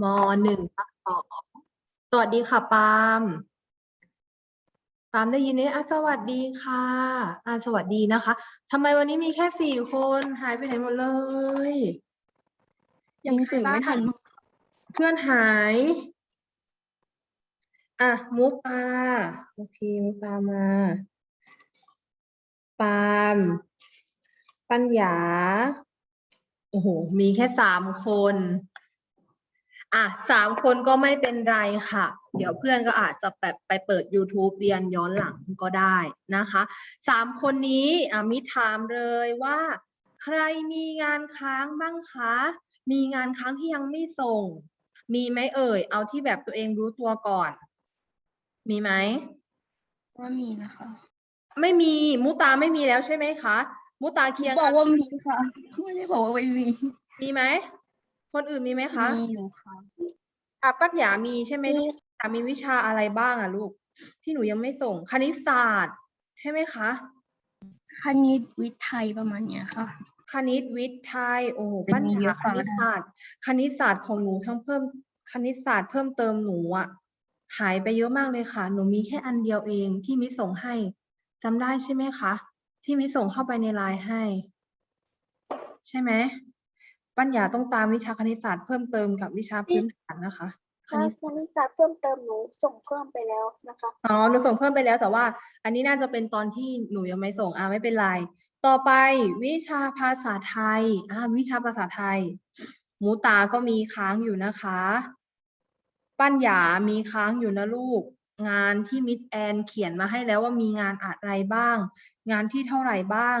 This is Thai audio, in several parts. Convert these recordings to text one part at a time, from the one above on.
มหนึ่งทับสองสวัสดีค่ะปาล์มปาล์มได้ยินไหมอะสวัสดีค่ะอะสวัสดีนะคะทำไมวันนี้มีแค่สี่คนหายไปไหนหมดเลยยังตื่นไม่ทันเพื่อนหาย อะมุตาโอเคมุตามา ปาล์มปัญญา โอ้โห มีแค่สามคน อะสามคนก็ไม่เป็นไรค่ะ เดี๋ยวเพื่อนก็อาจจะแบบไปเปิด YouTube เรียนย้อนหลังก็ได้นะคะสามคนนี้อะมิถามเลยว่า ใครมีงานค้างบ้างคะ มีงานค้างที่ยังไม่ส่ง มีไหมเอ่ย เอาที่แบบตัวเองรู้ตัวก่อน มีไหมว่ามีนะคะ ไม่มีมุตาไม่มีแล้วใช่ไหมคะ มุตาเคลียร์บงาอนกว่ามีค่ะไม่ได้บอกว่าไม่มี มีไหม คนอื่นมีไหมคะมีอยู่ค่ะอะปัญญามีใช่ไหมลูกปัญญามีวิชาอะไรบ้างอะลูก ที่หนูยังไม่ส่ง คณิตศาสตร์ ใช่ไหมคะ คณิตวิทย์ไทยประมาณเนี้ยค่ะ คณิตวิทย์ไทย โอ้โหจะปัญมีเยญาอะคกว่าณิตศาสตร์ คณิตศาสตร์ของหนูทั้งเพิ่ม คณิตศาสตร์เพิ่มเติมหนูอะ หายไปเยอะมากเลยค่ะ หนูมีแค่อันเดียวเองที่มิส่งให้จำได้ใช่ไหมคะ ที่มิส่งเข้าไปในไลน์ให้ ใช่ไหม ปัญญาต้องตามวิชาคณิตศาสตร์เพิ่มเติมกับวิชาพื้นฐานนะคะคถ้าณิตคณิตศาสตร์เพิ่มเติมหนูส่งเพิ่มไปแล้วนะคะอ๋อหนูส่งเพิ่มไปแล้วแต่ว่า อันนี้น่าจะเป็นตอนที่หนูยังไม่ส่งอ่าไม่เป็นไรต่อไปวิชาภาษาไทยอ่าวิชาภาษาไทย หมูตาก็มีค้างอยู่นะคะ ปัญญามีค้างอยู่นะลูก งานที่มิดแอนเขียนมาให้แล้วว่ามีงานอะไรบ้าง งานที่เท่าไหร่บ้าง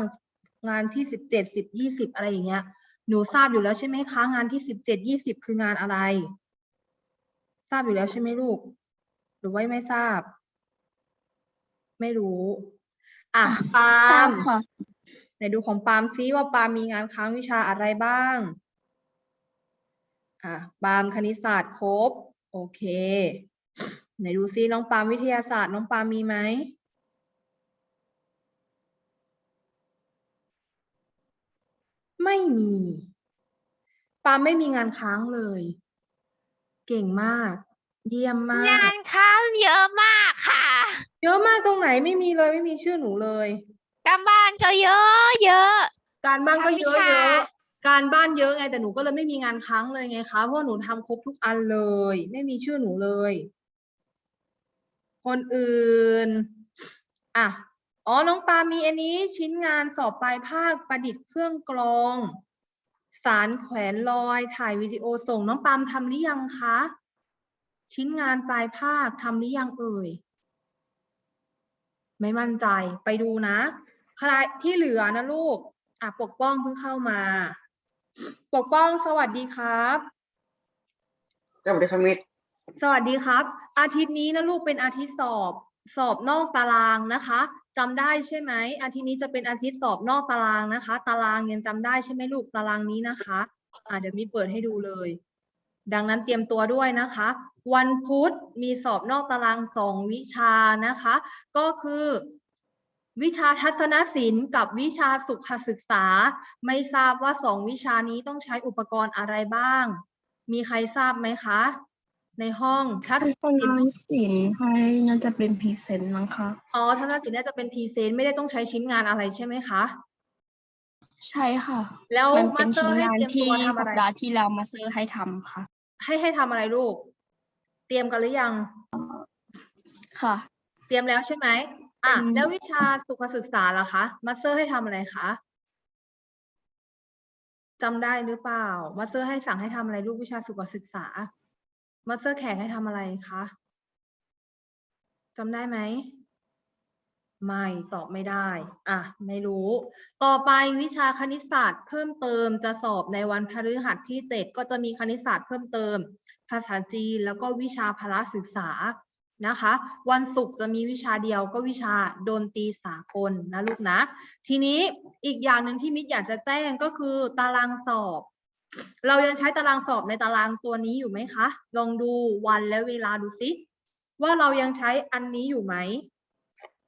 งานที่สิบเจ็ดสิบยี่สิบอะไรอย่างเงี้ย หนูทราบอยู่แล้วใช่ไหมคะ งานที่สิบเจ็ดยี่สิบคืองานอะไร ทราบอยู่แล้วใช่ไหมลูก หรือว่าไม่ทราบ ไม่รู้ อะอะปาตาล์มมค่ะไหนดูของปาล์มซิว่าปาล์มมีงานค้างวิชาอะไรบ้าง อะปาล์มคณิตศาสตร์ครบ โอเค ไหนดูซิน้องปาล์มวิทยาศาสตร์ น้องปาล์มมีไหม ไม่มีปาล์มไม่มีงานค้างเลย เก่งมาก เยี่ยมมาก งานค้างเยอะมากค่ะ เยอะมากตรงไหนไม่มีเลยไม่มีชื่อหนูเลย การบ้านก็เยอะเยอะ การบ้านก็ทำวิเยอะชาเยอะการบ้านเยอะไงแต่หนูก็เลยไม่มีงานค้างเลยไงคะเพราะหนูทำครบทุกอันเลย ไม่มีชื่อหนูเลย คนอื่น อะ อ๋อ น้องปามีอันนี้ชิ้นงานสอบปลายภาคประดิษฐ์เครื่องกรอง สารแขวนลอยถ่ายวิดีโอส่งน้องปามทำหรือยังคะ ชิ้นงานปลายภาคทำหรือยังเอ่ย ไม่มั่นใจไปดูนะใครที่เหลือนะลูก อะปกป้องเพิ่งเข้ามา ปกป้องสวัสดีครับสวัสดีครับมิตรสวัสดีครับ อาทิตย์นี้นะลูกเป็นอาทิตย์สอบ สอบนอกตารางนะคะ จำได้ใช่ไหมอาทิตย์นี้จะเป็นอาทิตย์สอบนอกตารางนะคะ ตารางยังจำได้ใช่ไหมลูกตารางนี้นะคะอ่าเดี๋ยวมีเปิดให้ดูเลย ดังนั้นเตรียมตัวด้วยนะคะ วันพุธมีสอบนอกตารางสองวิชานะคะ ก็คือวิชาทัศนศิลป์กับวิชาสุขศึกษา ไม่ทราบว่าสองวิชานี้ต้องใช้อุปกรณ์อะไรบ้าง มีใครทราบไหมคะ ในห้องทัทัศศนนศิลป์ศิลป์ให้น่าจะเป็นพรีเซนต์มั้งคะอ๋อทัศนศิลป์น่าจะเป็นพรีเซนต์ไม่ได้ต้องใช้ชิ้นงานอะไรใช่ไหมคะ ใช่ค่ะ แล้วมันมาเป็นสเตอชิ้นร์ให้งานเตรียมที่ตัวทำสัอะปไร ดาห์ที่แล้วมาเซอร์ให้ทำค่ะ ให้ให้ทำอะไรลูก เตรียมกันหรือยัง ค่ะ เตรียมแล้วใช่ไหมอะเป็นแล้ววิชาสุขศึกษาล่ะคะมาสเตอร์ให้ทำอะไรคะจำได้หรือเปล่ามาสเตอร์ให้สั่งให้ทำอะไรลูกวิชาสุขศึกษา มาสเตอร์แขกให้ทำอะไรคะจำได้ไหม ไม่ตอบไม่ได้ อะ ไม่รู้ ต่อไปวิชาคณิตศาสตร์เพิ่มเติมจะสอบในวันพฤหัสที่ 7 ก็จะมีคณิตศาสตร์เพิ่มเติม ภาษาจีนแล้วก็วิชาพละศึกษานะคะ วันศุกร์จะมีวิชาเดียวก็วิชาดนตรีสากลนะลูกนะ ทีนี้อีกอย่างหนึ่งที่มิตรอยากจะแจ้งก็คือตารางสอบ เรายังใช้ตารางสอบในตารางตัวนี้อยู่ไหมคะ ลองดูวันและเวลาดูสิว่าเรายังใช้อันนี้อยู่ไหม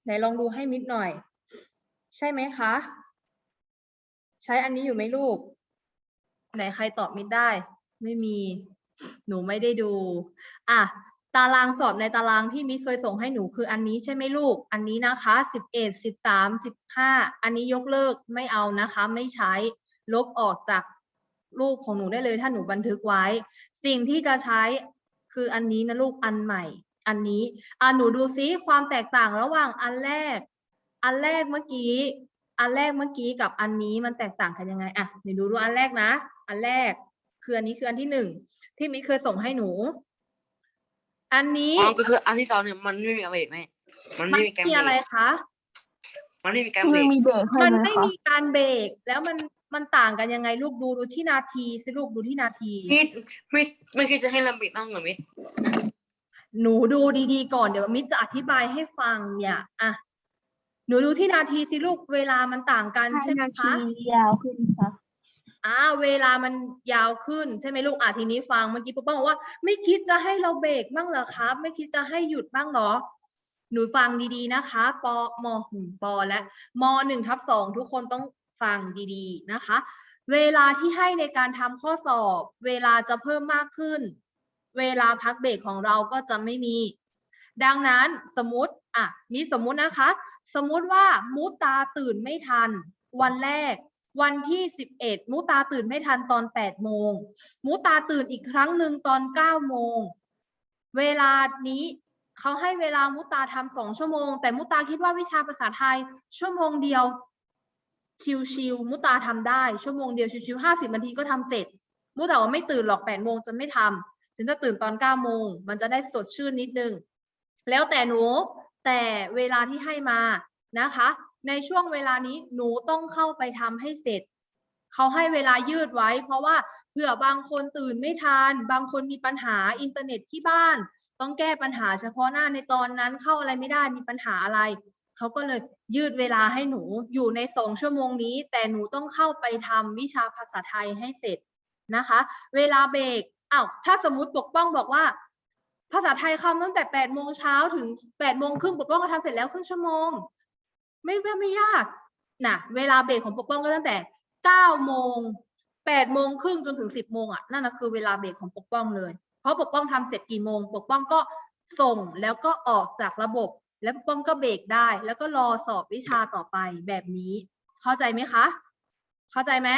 ไหนลองดูให้มิดหน่อย ใช่ไหมคะ ใช้อันนี้อยู่ไหมลูก ไหนใครตอบมิดได้ ไม่มี หนูไม่ได้ดู อะ ตารางสอบในตารางที่มิตรเคยส่งให้หนูคืออันนี้ใช่ไหมลูก อันนี้นะคะสิบเอ็ดสิบสามสิบห้าอันนี้ยกเลิกไม่เอานะคะ ไม่ใช้ ลบออกจาก รูปของหนูได้เลยถ้าหนูบันทึกไว้ สิ่งที่จะใช้คืออันนี้นะลูกอันใหม่ อันนี้อะหนูดูซิความแตกต่างระหว่างอันแรก อันแรกเมื่อกี้ อันแรกเมื่อกี้กับอันนี้มันแตกต่างกันยังไงอะเดี๋ยวดูดูอันแรกนะ อันแรกคืออันนี้คืออันที่หนึ่งที่มิตรเคยส่งให้หนู อันนี้อ๋อก็คืออันที่สองเนี่ยมันไม่มีการเบรกไหมมันมัไม่นมีการมีเบรอะไรกคะมันไม่มีการคือเบรมันกมีเบรกให้มันไหมไม่คะมีการเบรกแล้วมัน มันต่างกันยังไงลูกดูดูที่นาทีสิลูกดูที่นาทีมิดมิดไม่คิดจะให้ลำเบรกบ้างเหรอมิดหนูดูดีๆก่อนเดี๋ยวมิตรจะอธิบายให้ฟังเนี่ยอะหนูดูที่นาทีสิลูกเวลามันต่างกันใช่ไหมนาคะทียาวขึ้นค่ะอ่าเวลามันยาวขึ้นใช่ไหมลูกอะทีนี้ฟังเมื่อกี้ป๊อปป้าบอกว่า ไม่คิดจะให้เราเบรกบ้างเหรอครับ ไม่คิดจะให้หยุดบ้างเหรอ หนูฟังดีๆนะคะ ปมหนึ่งปและมหนึ่งทับสองทุกคนต้อง ฟังดีๆนะคะ เวลาที่ให้ในการทำข้อสอบ เวลาจะเพิ่มมากขึ้น เวลาพักเบรกของเราก็จะไม่มี ดังนั้นสมมติอะมีสมมุตินะคะ สมมุติว่ามูตาตื่นไม่ทัน วันแรก วันที่ 11 มูตาตื่นไม่ทันตอน 8 โมง มูตาตื่นอีกครั้งหนึ่งตอน 9 โมง เวลานี้เขาให้เวลามุตาทำสองชั่วโมง แต่มุตาคิดว่าวิชาภาษาไทยชั่วโมงเดียว ชิวๆมุตาทำได้ ชั่วโมงเดียวชิวๆห้าสิบนาทีก็ทำเสร็จ มุตาว่าไม่ตื่นหรอกแปดโมงจะไม่ทำฉันจะตื่นตอนเก้าโมงมันจะได้สดชื่นนิดนึง แล้วแต่หนูแต่เวลาที่ให้มานะคะ ในช่วงเวลานี้หนูต้องเข้าไปทำให้เสร็จเขาให้เวลายืดไว้ เพราะว่าเผื่อบางคนตื่นไม่ทันบางคนมีปัญหาอินเทอร์เน็ตที่บ้าน ต้องแก้ปัญหาเฉพาะหน้าในตอนนั้นเข้าอะไรไม่ได้มีปัญหาอะไร เขาก็เลยยืดเวลาให้หนูอยู่ในสองชั่วโมงนี้ แต่หนูต้องเข้าไปทำวิชาภาษาไทยให้เสร็จนะคะ เวลาเบรกอ้าวถ้าสมมติปกป้องบอกว่า ภาษาไทยคำตั้งแต่แปดโมงเช้าถึงแปดโมงครึ่งปกป้องก็ทำเสร็จแล้วครึ่งชั่วโมง ไม่ไม่ไม่ยากนะเวลาเบรกของปกป้องก็ตั้งแต่เก้าโมงแปดโมงครึ่งจนถึงสิบโมงอะนั่นนะคือเวลาเบรกของปกป้องเลย เพราะปกป้องทำเสร็จกี่โมง ปกป้องก็ส่งแล้วก็ออกจากระบบ แล้วป้องก็เบรกได้ แล้วก็รอสอบวิชาต่อไปแบบนี้ เข้าใจไหมคะ เข้าใจไหม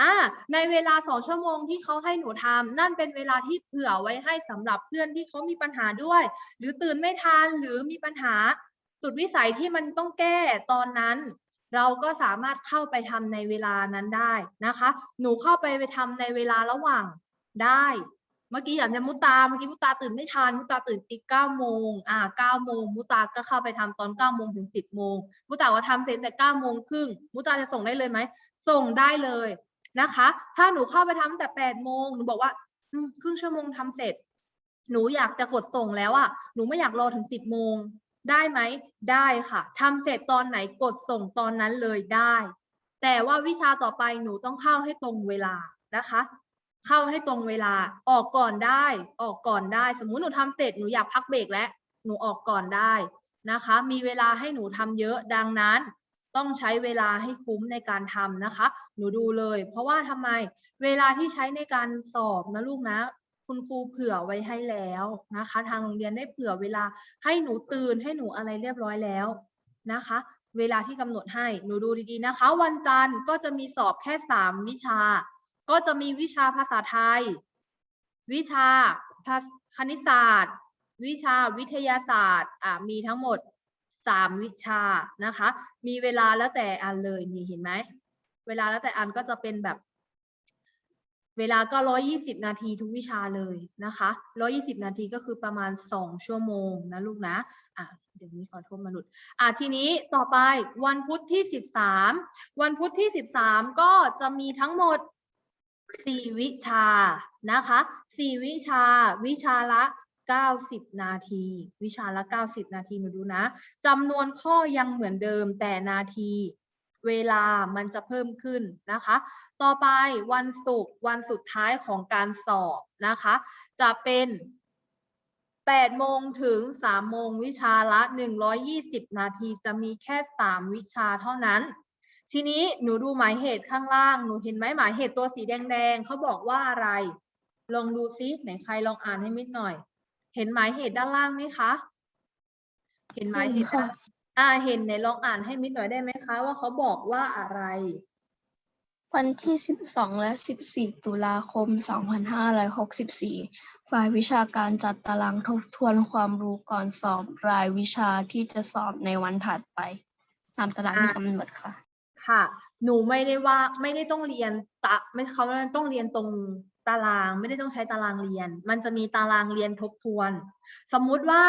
อ่า ในเวลาสองชั่วโมงที่เขาให้หนูทำนั่นเป็นเวลาที่เผื่อไว้ให้สำหรับเพื่อนที่เขามีปัญหาด้วย หรือตื่นไม่ทันหรือมีปัญหาสุดวิสัยที่มันต้องแก้ตอนนั้น เราก็สามารถเข้าไปทำในเวลานั้นได้นะคะ หนูเข้าไปไปทำในเวลาระหว่างได้ มื่อกี้อย่างจะมุตาเมื่อกี้มุตาตื่นไม่ทันมุตาตื่นตีเก้าโมงอ่าเก้าโมงมุตาก็เข้าไปทำตอนเก้าโมงถึงสิบโมงมุตาว่าทำเสร็จแต่เก้าโมงครึ่งมุตาจะส่งได้เลยไหมส่งได้เลยนะคะ ถ้าหนูเข้าไปทำตั้งแต่แปดโมงหนูบอกว่าครึ่งชั่วโมงทำเสร็จ หนูอยากจะกดส่งแล้วอะหนูไม่อยากรอถึงสิบโมงได้ไหมได้ค่ะทำเสร็จตอนไหนกดส่งตอนนั้นเลยได้ แต่ว่าวิชาต่อไปหนูต้องเข้าให้ตรงเวลานะคะ เข้าให้ตรงเวลาออกก่อนได้ ออกก่อนได้ สมมุติหนูทำเสร็จหนูอยากพักเบรกแล้วหนูออกก่อนได้นะคะ มีเวลาให้หนูทำเยอะดังนั้น ต้องใช้เวลาให้คุ้มในการทำนะคะ หนูดูเลย เพราะว่าทำไมเวลาที่ใช้ในการสอบนะลูกนะ คุณครูเผื่อไว้ให้แล้วนะคะ ทางโรงเรียนได้เผื่อเวลาให้หนูตื่นให้หนูอะไรเรียบร้อยแล้วนะคะ เวลาที่กำหนดให้หนูดูดีๆนะคะ วันจันทร์ก็จะมีสอบแค่สามวิชา ก็จะมีวิชาภาษาไทย วิชาคณิตศาสตร์ วิชาวิทยาศาสตร์อะมีทั้งหมดสามวิชานะคะ มีเวลาแล้วแต่อันเลยนี่เห็นไหมเวลาแล้วแต่อันก็จะเป็นแบบ เวลาก็ร้อยี่สิบนาทีทุกวิชาเลยนะคะร้อยี่สิบนาทีก็คือประมาณสองชั่วโมงนะลูกนะอะเดี๋ยวนี้ขอโทษมนุษย์อะทีนี้ต่อไปวันพุธที่สิบสามวันพุธที่สิบสามก็จะมีทั้งหมด สี่วิชานะคะสี่วิชาวิชาละเก้าสิบนาที วิชาละเก้าสิบนาทีหนูดูนะจำนวนข้อยังเหมือนเดิมแต่นาที เวลามันจะเพิ่มขึ้นนะคะ ต่อไปวันศุกร์วันสุดท้ายของการสอบนะคะ จะเป็น8โมงถึง3โมงวิชาละ 120 นาทีจะมีแค่ 3 วิชาเท่านั้น ทีนี้หนูดูหมายเหตุข้างล่าง หนูเห็นไหมหมายเหตุตัวสีแดงๆเขาบอกว่าอะไร ลองดูซิไหนใครลองอ่านให้มิดหน่อย เห็นหมายเหตุด้านล่างไหมคะ เห็นหมายเหตุเห็นค่ะด้านอ่าเห็นไหนลองอ่านให้มิดหน่อยได้ไหมคะ ว่าเขาบอกว่าอะไร วันที่12และ14ตุลาคม2564ฝ่ายวิชาการจัดตารางทบทวนความรู้ก่อนสอบรายวิชาที่จะสอบในวันถัดไป ตามตารางที่อะกำหนดค่ะ ค่ะ หนูไม่ได้ว่าไม่ได้ต้องเรียนตะไม่เขาไม่ต้องเรียนตรงตาราง ไม่ได้ต้องใช้ตารางเรียน มันจะมีตารางเรียนทบทวน สมมุติว่า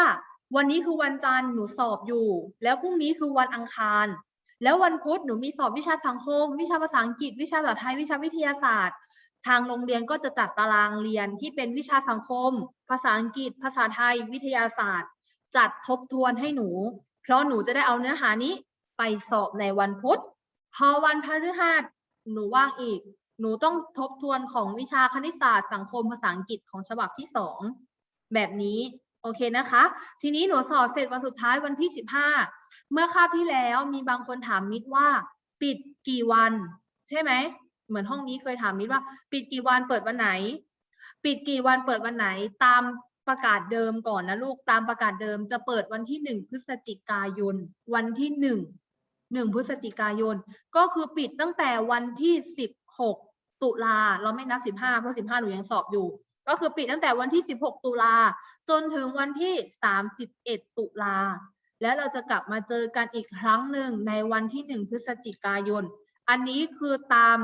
วันนี้คือวันจันทร์หนูสอบอยู่ แล้วพรุ่งนี้คือวันอังคาร แล้ววันพุธหนูมีสอบวิชาสังคม วิชาภาษาอังกฤษ วิชาภาษาไทย วิชาวิทยาศาสตร์ ทางโรงเรียนก็จะจัดตารางเรียนที่เป็นวิชาสังคม ภาษาอังกฤษ ภาษาไทย วิทยาศาสตร์ จัดทบทวนให้หนู เพราะหนูจะได้เอาเนื้อหานี้ไปสอบในวันพุธ พอวันพฤหัสหนูว่างอีก หนูต้องทบทวนของวิชาคณิตศาสตร์สังคมภาษาอังกฤษของฉบับที่สองแบบนี้โอเคนะคะ ทีนี้หนูสอบเสร็จวันสุดท้ายวันที่สิบห้าเมื่อคาบที่แล้วมีบางคนถามมิดว่า ปิดกี่วัน ใช่ไหม เหมือนห้องนี้เคยถามมิดว่า ปิดกี่วันเปิดวันไหน ปิดกี่วันเปิดวันไหนตามประกาศเดิมก่อนนะลูกตามประกาศเดิมจะเปิดวันที่หนึ่งพฤศจิกายน วันที่ หนึ่งพฤศจิกายน ก็คือปิดตั้งแต่วันที่สิบหกตุลาเราไม่นับสิบห้าเพราะสิบห้าหนูยังสอบอยู่ ก็คือปิดตั้งแต่วันที่สิบหกตุลาจนถึงวันที่สามสิบเอ็ดตุลาแล้วเราจะกลับมาเจอกันอีกครั้งหนึ่งในวันที่หนึ่งพฤศจิกายน อันนี้คือตาม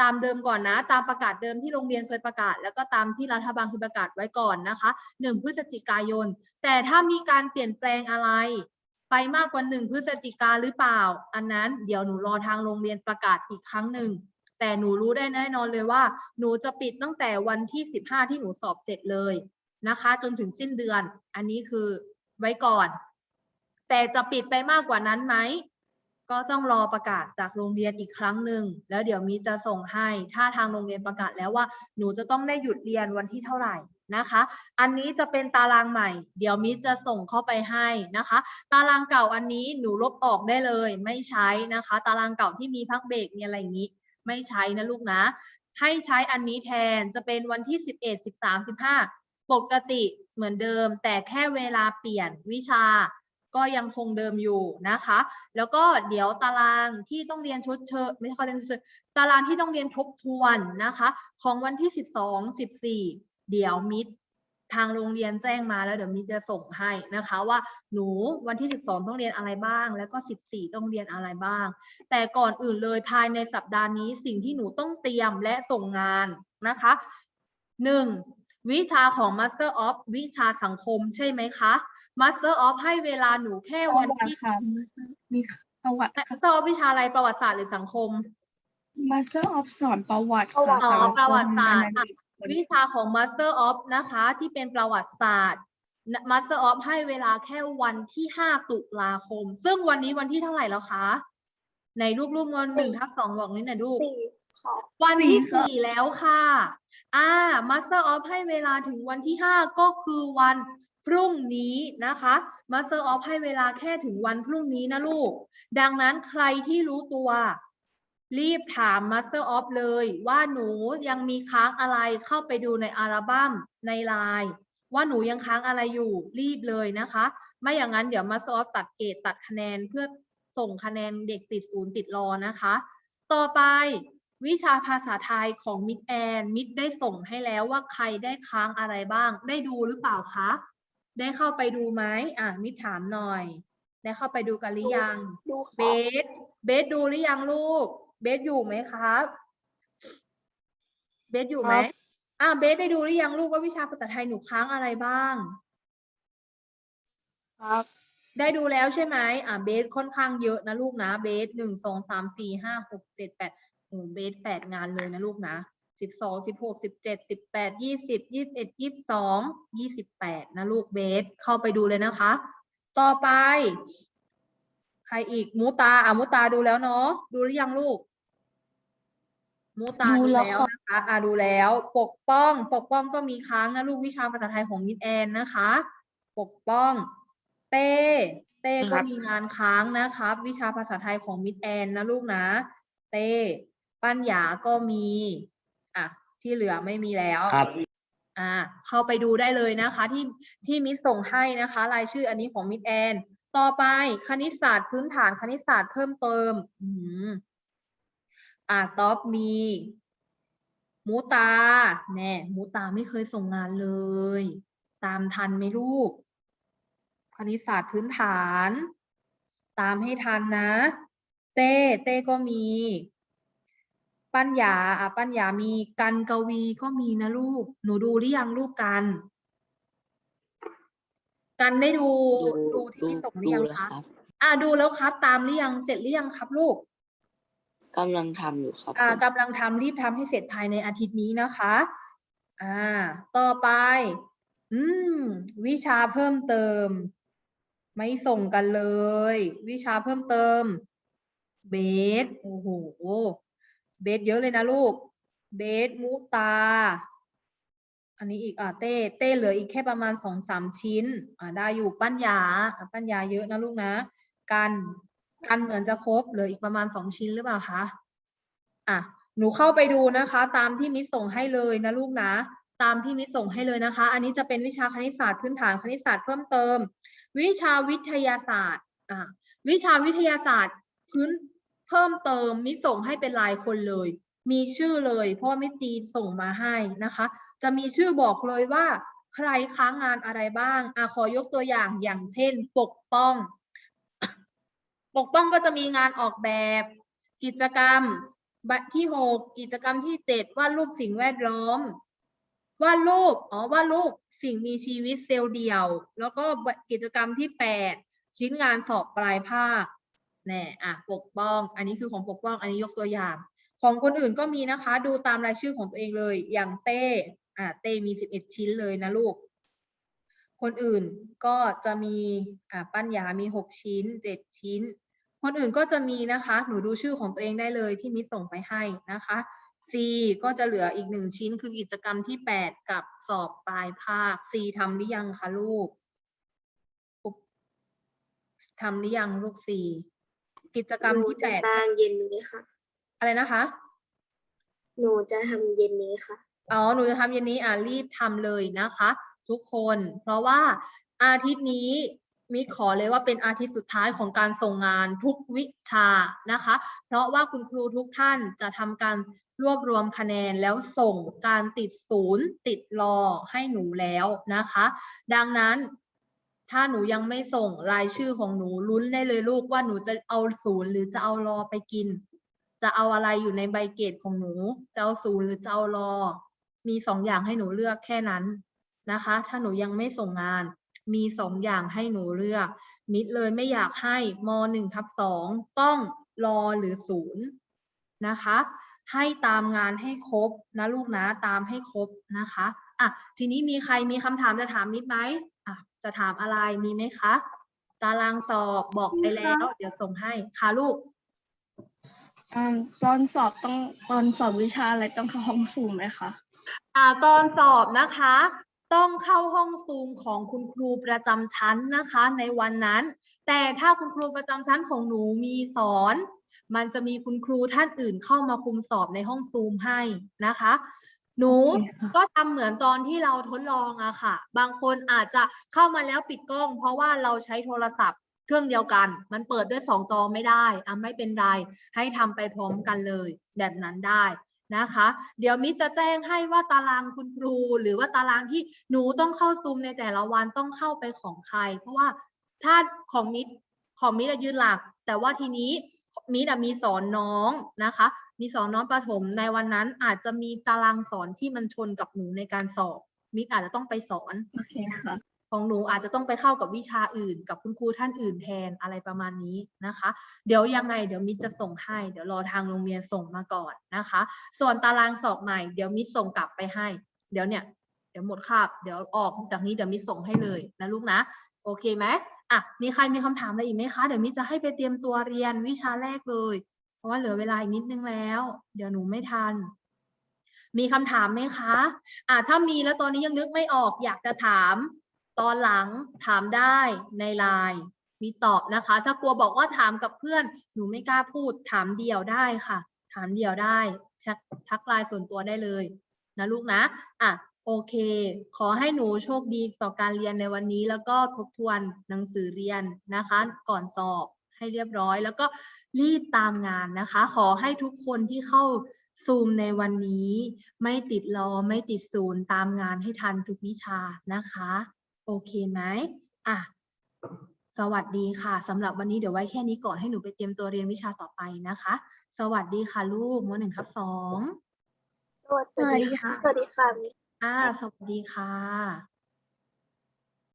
ตามเดิมก่อนนะ ตามประกาศเดิมที่โรงเรียนเคยประกาศ แล้วก็ตามที่รัฐบาลเคยประกาศไว้ก่อนนะคะหนึ่งพฤศจิกายน แต่ถ้ามีการเปลี่ยนแปลงอะไร ไปมากกว่าหนึ่งพฤศจิกาหรือเปล่า อันนั้นเดี๋ยวหนูรอทางโรงเรียนประกาศอีกครั้งหนึ่ง แต่หนูรู้ได้แน่นอนเลยว่า หนูจะปิดตั้งแต่วันที่สิบห้าที่หนูสอบเสร็จเลยนะคะ จนถึงสิ้นเดือน อันนี้คือไว้ก่อน แต่จะปิดไปมากกว่านั้นไหมก็ต้องรอประกาศจากโรงเรียนอีกครั้งหนึ่งแล้วเดี๋ยวมีจะส่งให้ ถ้าทางโรงเรียนประกาศแล้วว่า หนูจะต้องได้หยุดเรียนวันที่เท่าไหร่ นะคะ อันนี้จะเป็นตารางใหม่ เดี๋ยวมิจะส่งเข้าไปให้นะคะ ตารางเก่าอันนี้หนูลบออกได้เลย ไม่ใช้นะคะ ตารางเก่าที่มีพักเบรกมีอะไรอย่างนี้ ไม่ใช้นะลูกนะ ให้ใช้อันนี้แทนจะเป็นวันที่สิบเอ็ดสิบสามสิบห้าปกติเหมือนเดิม แต่แค่เวลาเปลี่ยนวิชาก็ยังคงเดิมอยู่นะคะ แล้วก็เดี๋ยวตารางที่ต้องเรียนชดเชยไม่ใช่เขาเรียนชดเชยตารางที่ต้องเรียนทบทวนนะคะ ของวันที่สิบสองสิบสี่ เดี๋ยวมิดทางโรงเรียนแจ้งมาแล้วเดี๋ยวมิดจะส่งให้นะคะว่าหนูวันที่สิบสองต้องเรียนอะไรบ้าง แล้วก็สิบสี่ต้องเรียนอะไรบ้าง แต่ก่อนอื่นเลยภายในสัปดาห์นี้สิ่งที่หนูต้องเตรียมและส่งงานนะคะหนึ่งวิชาของ Master of วิชาสังคมใช่ไหมคะ Master of ให้เวลาหนูแค่ประวันวัติที่ค่ะมีประวัติค่ะ Master of วิชาอะไรประวัติศาสตร์หรือสังคม Master of สอนประวัติประวัติค่อ๋อสังคมประวัติศาสตร์อันอะนั้น วิชาของ Master of นะคะที่เป็นประวัติศาสตร์ Master of ให้เวลาแค่วันที่ 5 ตุลาคม ซึ่งวันนี้วันที่เท่าไหร่แล้วคะในรูปรูปเงินหนึ่งทับสองบอกนี่หน่อยลูกสี่ค่ะวันที่สี่แล้วค่ะ อ่า Master of ให้เวลาถึงวันที่ห้าก็คือวันพรุ่งนี้นะคะ Master of ให้เวลาแค่ถึงวันพรุ่งนี้นะลูก ดังนั้นใครที่รู้ตัว รีบถาม Master of เลยว่าหนูยังมีค้างอะไรเข้าไปดูในอัลบั้มในไลน์ว่าหนูยังค้างอะไรอยู่รีบเลยนะคะ ไม่อย่างนั้นเดี๋ยว Master of ตัดเกรดตัดคะแนนเพื่อส่งคะแนนเด็กติดศูนย์ติดรอนะคะ ต่อไปวิชาภาษาไทยของมิดแอนมิดได้ส่งให้แล้วว่าใครได้ค้างอะไรบ้าง ได้ดูหรือเปล่าคะ ได้เข้าไปดูไหมอะมิดถามหน่อย ได้เข้าไปดูกันหรือยังดูเบค่ะสเบสดูหรือยังลูก เบสอยู่ไหมครับ เบสอยู่ไหมครับอะเบสได้ดูหรือยังลูกว่าวิชาภาษาไทยหนูค้างอะไรบ้าง ครับ ได้ดูแล้วใช่ไหมอะเบสค่อนข้างเยอะนะลูกนะ เบสหนึ่งสองสามสี่ห้าหกเจ็ดแปดโอ้เบสแปดงานเลยนะลูกนะสิบสองสิบหกสิบเจ็ดสิบแปดยี่สิบยี่สิบเอ็ดยี่สิบสองยี่สิบแปดนะลูกเบสเข้าไปดูเลยนะคะ ต่อไป ใครอีกมูตาอะมูตาดูแล้วเนาะดูหรือยังลูก มูตาดูดูแล้วแล้วค่ะนะคะอะดูแล้ว ปกป้อง ปกป้องก็มีค้างนะลูกวิชาภาษาไทยของมิดแอนนะคะ ปกป้อง เต้เต้ก็มีงานค้างนะครับ วิชาภาษาไทยของมิดแอนนะลูกนะ เต้ปัญญาก็มีอะที่เหลือไม่มีแล้วครับอ่าเข้าไปดูได้เลยนะคะ ที่ที่มิสส่งให้นะคะ รายชื่ออันนี้ของมิสแอน ต่อไปคณิตศาสตร์พื้นฐานคณิตศาสตร์เพิ่มเติม อืม อ่าท็อปมี มูตาแน่มูตาไม่เคยส่งงานเลย ตามทันไหมลูก คณิตศาสตร์พื้นฐาน ตามให้ทันนะ เต้ เต้ก็มี ปัญญาอะปัญญามีกันกวีก็มีนะลูก หนูดูหรือยังลูกกัน กันได้ดูดูที่พี่ส่งหรือยังแล้วคะครับอ่าดูแล้วครับ ตามหรือยังเสร็จหรือยังครับลูก กำลังทำอยู่ครับอ่ากำลังทำรีบทำให้เสร็จภายในอาทิตย์นี้นะคะ อ่า ต่อไป อืม วิชาเพิ่มเติม ไม่ส่งกันเลย วิชาเพิ่มเติม เบสโอ้โหเบสเยอะเลยนะลูก เบสมุตา อันนี้อีกอะเต้ เต้เหลืออีกแค่ประมาณสองสามชิ้น อ่าได้อยู่ปัญญา ปัญญาเยอะนะลูกนะ กัน กันเหมือนจะครบเหลืออีกประมาณสองชิ้นหรือเปล่าคะอะหนูเข้าไปดูนะคะ ตามที่มิสส่งให้เลยนะลูกนะ ตามที่มิสส่งให้เลยนะคะ อันนี้จะเป็นวิชาคณิตศาสตร์พื้นฐานคณิตศาสตร์เพิ่มเติม วิชาวิทยาศาสตร์อะวิชาวิทยาศาสตร์พื้นเพิ่มเติมมิสส่งให้เป็นรายคนเลย มีชื่อเลยเพราะว่ามิสจีนส่งมาให้นะคะ จะมีชื่อบอกเลยว่า ใครค้างงานอะไรบ้างอะขอยกตัวอย่างอย่างเช่น ปกป้อง ปกป้องก็จะมีงานออกแบบ กิจกรรมที่หกกิจกรรมที่เจ็ดวาดรูปสิ่งแวดล้อมวาดรูปอ๋อวาดรูปสิ่งมีชีวิตเซลล์เดียว แล้วก็กิจกรรมที่แปดชิ้นงานสอบปลายภาคแน่อะปกป้อง อันนี้คือของปกป้องอันนี้ยกตัวอย่าง ของคนอื่นก็มีนะคะ ดูตามรายชื่อของตัวเองเลย อย่างเต้อะเต้มีสิบเอ็ดชิ้นเลยนะลูกคนอื่นก็จะมีอ่าปัญญามีหกชิ้นเจ็ดชิ้น คนอื่นก็จะมีนะคะ หนูดูชื่อของตัวเองได้เลยที่มิสส่งไปให้นะคะ C ก็จะเหลืออีกหนึ่งชิ้นคือกิจกรรมที่แปดกับสอบปลายภาค C ทำหรือยังคะลูกปุ๊บทำหรือยังลูก C กิจกรรมหนูที่จะแปดตามเย็นนี้ค่ะ อะไรนะคะ หนูจะทำเย็นนี้ค่ะ อ๋อ หนูจะทำเย็นนี้อะรีบทำเลยนะคะ ทุกคน เพราะว่าอาทิตย์นี้ มิดขอเลยว่าเป็นอาทิตย์สุดท้ายของการส่งงานทุกวิชานะคะ เพราะว่าคุณครูทุกท่านจะทำการรวบรวมคะแนนแล้วส่งการติดศูนย์ติดรอให้หนูแล้วนะคะ ดังนั้นถ้าหนูยังไม่ส่งรายชื่อของหนูลุ้นได้เลยลูกว่าหนูจะเอาศูนย์หรือจะเอารอไปกิน จะเอาอะไรอยู่ในใบเกรดของหนูจะเอาศูนย์หรือจะเอารอ มีสองอย่างให้หนูเลือกแค่นั้นนะคะ ถ้าหนูยังไม่ส่งงาน มีสองอย่างให้หนูเลือก มิดเลยไม่อยากให้มหนึ่งทับสองต้องรอหรือศูนย์นะคะ ให้ตามงานให้ครบนะลูกนะตามให้ครบนะคะอะทีนี้มีใครมีคำถามจะถามมิดไหมอะจะถามอะไรมีไหมคะ ตารางสอบบอกไปแล้ว เดี๋ยวส่งให้ค่ะลูกอืมตอนสอบต้องตอนสอบวิชาอะไรต้องเข้าห้องสูมไหมคะอ่าตอนสอบนะคะ ต้องเข้าห้องซูมของคุณครูประจำชั้นนะคะ ในวันนั้น แต่ถ้าคุณครูประจำชั้นของหนูมีสอน มันจะมีคุณครูท่านอื่นเข้ามาคุมสอบในห้องซูมให้นะคะ หนูโอเคค่ะก็ทำเหมือนตอนที่เราทดลองอะค่ะ บางคนอาจจะเข้ามาแล้วปิดกล้อง เพราะว่าเราใช้โทรศัพท์เครื่องเดียวกัน มันเปิดด้วยสองจอไม่ได้อะไม่เป็นไร ให้ทำไปพร้อมกันเลย แบบนั้นได้ นะคะ เดี๋ยวมิจะแจ้งให้ว่าตารางคุณครู หรือว่าตารางที่หนูต้องเข้าซูมในแต่ละวันต้องเข้าไปของใคร เพราะว่าถ้าของมิของมิตรอะยืนหลัก แต่ว่าทีนี้มิตรอะมีสอนน้องนะคะ มีสอนน้องประถมในวันนั้นอาจจะมีตารางสอนที่มันชนกับหนูในการสอบมิตรอาจจะต้องไปสอนโอเคค่ะ ของหนูอาจจะต้องไปเข้ากับวิชาอื่น กับคุณครูท่านอื่นแทนอะไรประมาณนี้นะคะ เดี๋ยวยังไงเดี๋ยวมิจะส่งให้เดี๋ยวรอทางโรงเรียนส่งมาก่อนนะคะ ส่วนตารางสอบใหม่เดี๋ยวมิส่งกลับไปให้ เดี๋ยวเนี่ยเดี๋ยวหมดคาบเดี๋ยวออกจากนี้เดี๋ยวมิส่งให้เลยนะลูกนะ โอเคไหมอะมีใครมีคำถามอะไรอีกไหมคะเดี๋ยวมิจะให้ไปเตรียมตัวเรียนวิชาแรกเลย เพราะว่าเหลือเวลาอีกนิดนึงแล้ว เดี๋ยวหนูไม่ทันมีคำถามไหมคะ อ่าถ้ามีแล้วตอนนี้ยังนึกไม่ออกอยากจะถาม ตอนหลังถามได้ในไลน์มีตอบนะคะ ถ้ากลัวบอกว่าถามกับเพื่อนหนูไม่กล้าพูดถามเดี่ยวได้ค่ะ ถามเดี่ยวได้ทักทักไลน์ส่วนตัวได้เลยนะลูกนะอะโอเค ขอให้หนูโชคดีต่อการเรียนในวันนี้ แล้วก็ทบทวนหนังสือเรียนนะคะ ก่อนสอบให้เรียบร้อย แล้วก็รีบตามงานนะคะ ขอให้ทุกคนที่เข้าซูมในวันนี้ ไม่ติดรอไม่ติดศูนย์ตามงานให้ทันทุกวิชานะคะ โอเคไหมอะสวัสดีค่ะสำหรับวันนี้เดี๋ยวไว้แค่นี้ก่อนให้หนูไปเตรียมตัวเรียนวิชาต่อไปนะคะ สวัสดีค่ะลูกมหนึ่งทับสองสวัสดีค่ะ สวัสดีค่ะ อ่า สวัสดีค่ะ